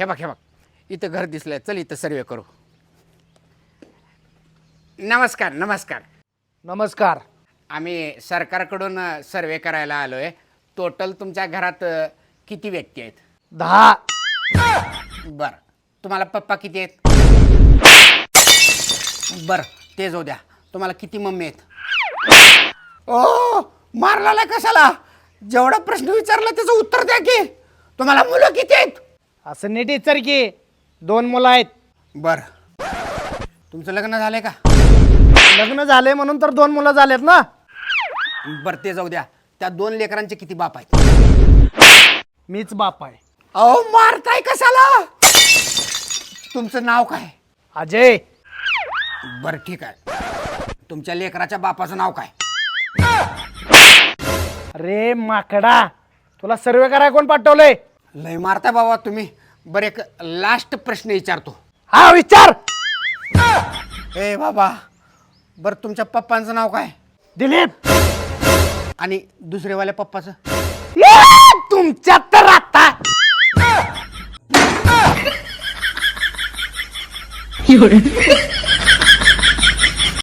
हे बघ हे बघ. इथं घर दिसलंय. चल इथं सर्वे करू. नमस्कार नमस्कार. नमस्कार. आम्ही सरकारकडून सर्वे करायला आलो आहे टोटल तुमच्या घरात अ, किती व्यक्ती आहेत? दहा. बरं. तुम्हाला पप्पा किती आहेत? बरं ते जाऊ द्या. तुम्हाला किती मम्मी आहेत? ओ मारला कशाला? जेवढा प्रश्न विचारला त्याचं उत्तर द्या की. तुम्हाला मुलं किती आहेत? असं नीट इचर की दोन मुलं आहेत. बरं. तुमचं लग्न झालंय का? लग्न झाले म्हणून तर दोन मुलं झालेत ना. बरं ते जाऊ द्या. त्या दोन लेकरांचे किती बाप आहेत? मीच बाप आहे. अहो मारताय कशाला? तुमचं नाव काय? अजय. बरं ठीक आहे. तुमच्या लेकराच्या बापाचं नाव काय? अरे माकडा. तुला सर्वे करायला कोण पाठवलंय? लय मारताय बाबा तुम्ही. बरं एक लास्ट प्रश्न विचारतो. हा विचार! ए बाबा बरं तुमच्या पप्पांचं नाव काय? दिलीप! आणि दुसरेवाल्या पप्पाचं? ये, तुमच्यात तर आता! 有人，